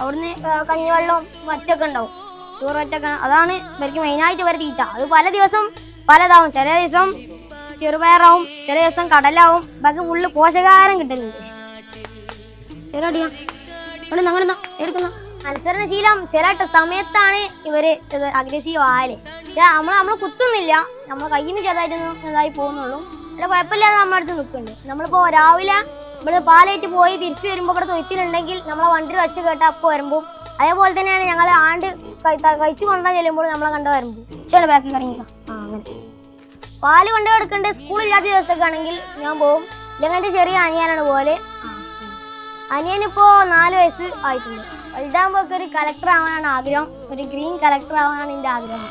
അവിടുന്ന് കഞ്ഞിവെള്ളവും വറ്റൊക്കെ ഉണ്ടാവും. ചോറ് വറ്റൊക്കെ. അതാണ് ഇവർക്ക് മെയിനായിട്ട് ഇവർ തീറ്റ. അത് പല ദിവസം പലതാവും. ചില ദിവസം ചെറുപയറാവും ചില ദിവസം കടലാവും. ബാക്കി ഫുള്ള് പോഷകാഹാരം കിട്ടലുണ്ട് ശരി എടുക്കുന്ന അനുസരണശീലം ചില സമയത്താണ് ഇവർ അഗ്രസീവ് ആയാലേ പക്ഷെ നമ്മൾ നമ്മൾ കുത്തുന്നില്ല. നമ്മൾ കയ്യിൽ നിന്ന് ചെറുതായിട്ട് ഇതായി പോകുന്നുള്ളൂ. അല്ല കുഴപ്പമില്ലാതെ നമ്മുടെ അടുത്ത് നിൽക്കുന്നുണ്ട്. നമ്മളിപ്പോ രാവിലെ ഇവിടെ പാലേറ്റ് പോയി തിരിച്ചു വരുമ്പോൾ ഇവിടെ തൊയ്ത്തിലുണ്ടെങ്കിൽ നമ്മളെ വണ്ടി വെച്ച് കേട്ട അപ്പോൾ വരുമ്പോൾ അതേപോലെ തന്നെയാണ് ഞങ്ങൾ ആണ്ട് കഴിച്ചു കൊണ്ടുവന്ന ചെല്ലുമ്പോൾ നമ്മളെ കണ്ടു വരുമ്പോൾ ഉച്ചയുടെ ബാക്കി ഇറങ്ങിക്കാം ആ അങ്ങനെ. പാൽ കൊണ്ടു കൊടുക്കേണ്ട. സ്കൂളില്ലാത്ത ദിവസമൊക്കെ ആണെങ്കിൽ ഞാൻ പോകും. ഇല്ലെങ്കിൽ ചെറിയ അനിയാനാണ് പോലെ. അനിയനിപ്പോ നാല് വയസ്സ് ആയിട്ടുണ്ട്. വലുതാകുമ്പോഴൊക്കെ ഒരു കളക്ടർ ആവാനാണ് ആഗ്രഹം. ഒരു ഗ്രീൻ കളക്ടർ ആവാനാണ് എന്റെ ആഗ്രഹം.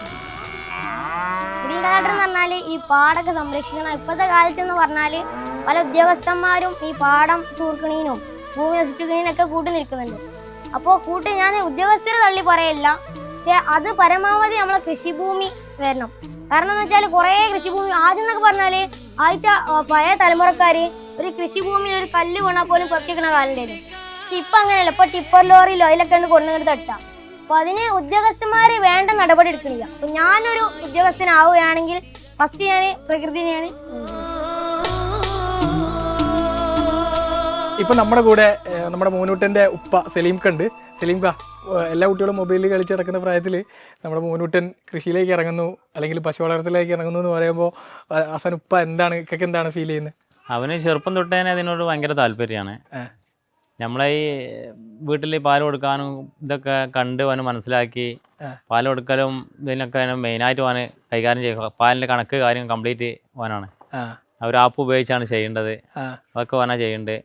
ഗ്രീൻ കളക്ടർ എന്ന് പറഞ്ഞാൽ ഈ പാടൊക്കെ സംരക്ഷിക്കണം. ഇപ്പോഴത്തെ കാലത്ത് എന്ന് പറഞ്ഞാൽ പല ഉദ്യോഗസ്ഥന്മാരും ഈ പാടം തൂർക്കണീനും ഭൂമി നശിപ്പിക്കണീനൊക്കെ കൂട്ടി നിൽക്കുന്നുണ്ട്. അപ്പോൾ കൂട്ടി ഞാൻ ഉദ്യോഗസ്ഥരെ തള്ളി പറയില്ല പക്ഷെ അത് പരമാവധി നമ്മളെ കൃഷിഭൂമി വരണം. കാരണം എന്ന് വെച്ചാൽ കുറേ കൃഷിഭൂമി ആദ്യം എന്നൊക്കെ പറഞ്ഞാൽ ആദ്യത്തെ പഴയ തലമുറക്കാര് ഒരു കൃഷിഭൂമിയിൽ ഒരു കല്ല് വീണാൽ പോലും പൊട്ടിക്കുന്ന കാലം ഉണ്ടായിരുന്നു. പക്ഷെ ഇപ്പൊ അങ്ങനെയല്ല. ഇപ്പൊ ടിപ്പർ ലോറിയിലോ അതിലൊക്കെ ഒന്ന് കൊണ്ടുവന്നിട്ട് തട്ടാം. അപ്പൊ അതിന് ഉദ്യോഗസ്ഥന്മാര് വേണ്ട നടപടി എടുക്കണില്ല. അപ്പൊ ഞാനൊരു ഉദ്യോഗസ്ഥനാവുകയാണെങ്കിൽ ഫസ്റ്റ് ഞാൻ പ്രകൃതിനെയാണ് ഇപ്പൊ നമ്മുടെ കൂടെ നമ്മുടെ മോനൂട്ടന്റെ ഉപ്പ സലീം കണ്ട് സലീം ബാ. എല്ലാ കുട്ടികളും മൊബൈലിൽ കളിച്ച് നടക്കുന്ന പ്രായത്തിൽ നമ്മുടെ മോനൂട്ടൻ കൃഷിയിലേക്ക് ഇറങ്ങുന്നു അല്ലെങ്കിൽ പശു വളർത്തലിലേക്ക് ഇറങ്ങുന്നു എന്ന് പറയുമ്പോൾ അസൻ ഉപ്പ എന്താണ് ഇക്കൊക്കെ എന്താണ് ഫീൽ ചെയ്യുന്നത് അവന് ചെറുപ്പം തൊട്ടേ തന്നെ അതിനോട് ഭയങ്കര താല്പര്യമാണ്. നമ്മളെ ഈ വീട്ടിൽ പാൽ കൊടുക്കാനും ഇതൊക്കെ കണ്ട് അവന് മനസ്സിലാക്കി. പാൽ കൊടുക്കലും ഇതിനൊക്കെ അവന് മെയിനായിട്ട് അവന് കൈകാര്യം ചെയ്യുക പാലിന്റെ കണക്ക് കാര്യം കംപ്ലീറ്റ് അവനാണ്. അവർ ആപ്പ് ഉപയോഗിച്ചാണ് ചെയ്യേണ്ടത്. അതൊക്കെ അവനാ ചെയ്യേണ്ടത്.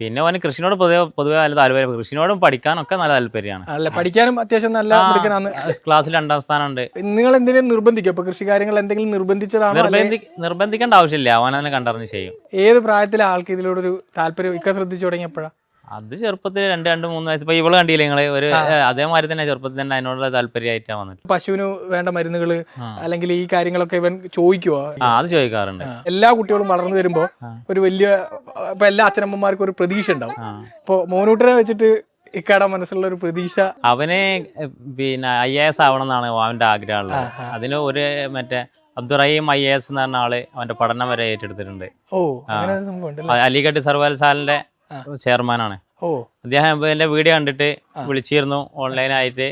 പിന്നെ അവന് കൃഷിനോട് പൊതുവെ പൊതുവെ നല്ല താല്പര്യം. കൃഷിനോടും പഠിക്കാനൊക്കെ നല്ല താല്പര്യമാണ്. അല്ല പഠിക്കാനും അത്യാവശ്യം നല്ല മിടുക്കനാണ് ക്ലാസ്സിൽ രണ്ടാം സ്ഥാനമുണ്ട്. നിങ്ങൾ എന്തെങ്കിലും നിർബന്ധിക്കും? അപ്പൊ കൃഷി കാര്യങ്ങൾ എന്തെങ്കിലും നിർബന്ധിച്ചതാണ്? നിർബന്ധി നിർബന്ധിക്കേണ്ട ആവശ്യമില്ല. അവൻ അതിനെ കണ്ടറിഞ്ഞ് ചെയ്യും. ഏത് പ്രായത്തിലെ ആൾക്ക് ഇതിലൂടെ ഒരു താല്പര്യം ഇക്ക ശ്രദ്ധിച്ചു തുടങ്ങിയപ്പോഴാ? അത് ചെറുപ്പത്തിൽ രണ്ട് രണ്ട് മൂന്ന് വയസ്സ്. ഇപ്പൊ ഇവൾ കണ്ടില്ലേ നിങ്ങൾ? ഒരു അതേമാതിരി തന്നെ ചെറുപ്പത്തിൽ തന്നെ അതിനോടുള്ള താല്പര്യമായിട്ടാ വന്നിട്ട് പശുവിന് വേണ്ട മരുന്നുകൾ അല്ലെങ്കിൽ ഈ കാര്യങ്ങളൊക്കെ ഇവൻ ചോദിക്കുവോ? ആ അത് ചോദിക്കാറുണ്ട്. എല്ലാ കുട്ടികളും വളർന്നു വരുമ്പോ ഒരു വലിയ ഇപ്പൊ എല്ലാ അച്ഛനമ്മമാർക്കും ഒരു പ്രതീക്ഷ ഉണ്ടാവും. ഇപ്പൊ മോനൂട്ടനെ വെച്ചിട്ട് ഇക്കാടാ മനസ്സിലുള്ള ഒരു പ്രതീക്ഷ? അവന് പിന്നെ ഐ എ എസ് ആവണം എന്നാണ് അവന്റെ ആഗ്രഹമുള്ളത്. അതിന് ഒരു മറ്റേ അബ്ദുറഹീം ഐ എ എസ് എന്ന് പറഞ്ഞ ആൾ അവന്റെ പഠനം വരെ ഏറ്റെടുത്തിട്ടുണ്ട്. ഓ അലിഗഡ് സർവകലാശാലന്റെ ചെയർമാനാണ്. ഓ. അദ്ദേഹം എന്റെ വീഡിയോ കണ്ടിട്ട് വിളിച്ചിരുന്നു ഓൺലൈനായിട്ട്. ആയിട്ട്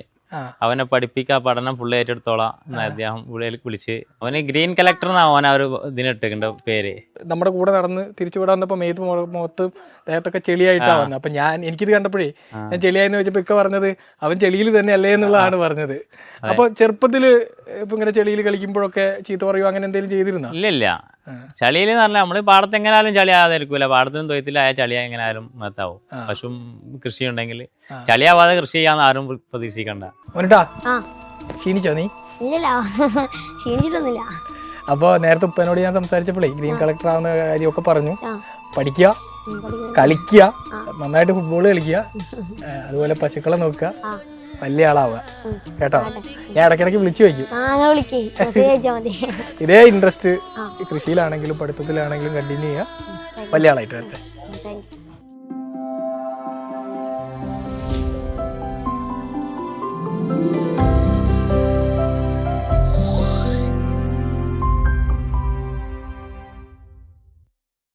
അവനെ പഠിപ്പിക്കാ പഠനം ഫുള്ള് ഏറ്റെടുത്തോളാം എന്ന് അദ്ദേഹം വിളി- വിളിച്ച്. അവന് ഗ്രീൻ കലക്ടർ എന്നാ അവൻ ആ ഒരു ഇതിനിട്ടിട്ടുണ്ട് പേര്. നമ്മുടെ കൂടെ നടന്ന് തിരിച്ചു വിടാൻ വന്നപ്പോ മേത്ത് മുഖത്ത് മുഖത്തും ദേഹത്തൊക്കെ ചെളിയായിട്ടാ വന്നത് അപ്പൊ ഞാൻ എനിക്കിത് കണ്ടപ്പോഴേ ഞാൻ ചെളിയായെന്ന് വെച്ചപ്പോ ഇക്ക പറഞ്ഞത് അവൻ ചെളിയിൽ തന്നെ അല്ലേ എന്നുള്ളതാണ് പറഞ്ഞത്. അപ്പൊ ചെറുപ്പത്തിൽ ഇപ്പൊ ഇങ്ങനെ ചെളിയിൽ കളിക്കുമ്പോഴൊക്കെ ചീത്ത പറയുക അങ്ങനെ എന്തെങ്കിലും ചെയ്തിരുന്നോ? ഇല്ല ഇല്ല ചളിയിൽ എന്ന് പറഞ്ഞാൽ നമ്മൾ പാടത്ത് എങ്ങനാലും ചളി ആകാതിരിക്കൂല പാടത്തും തൊയ്ത്തിലായ ചളി എങ്ങനായാലും മത്താവും. പശുവും കൃഷി ഉണ്ടെങ്കിൽ ചളിയാവാതെ കൃഷി ചെയ്യാന്ന് ആരും പ്രതീക്ഷിക്കണ്ട. ക്ഷീണിച്ചോ നീ? ഇല്ലല്ല. ക്ഷീണിച്ചിട്ടൊന്നുമില്ല. അപ്പോൾ നേരത്തെ ഉപ്പനോട് ഞാൻ സംസാരിച്ചപ്പോഴേ ഗ്രീൻ കളക്ടർ ആവുന്ന കാര്യമൊക്കെ പറഞ്ഞു. പഠിക്കുക കളിക്കുക നന്നായിട്ട് ഫുട്ബോൾ കളിക്കുക അതുപോലെ പശുക്കളെ നോക്കുക ആ. വലിയ ആളാവുക. കേട്ടോ? ഞാൻ ഇടയ്ക്കിടയ്ക്ക് വിളിച്ചു വയ്ക്കും. ഇതേ ഇൻട്രസ്റ്റ് കൃഷിയിലാണെങ്കിലും പഠിത്തത്തിലാണെങ്കിലും കണ്ടിന്യൂ ചെയ്യുക. വലിയ ആളായിട്ട് വരട്ടെ. Thank you.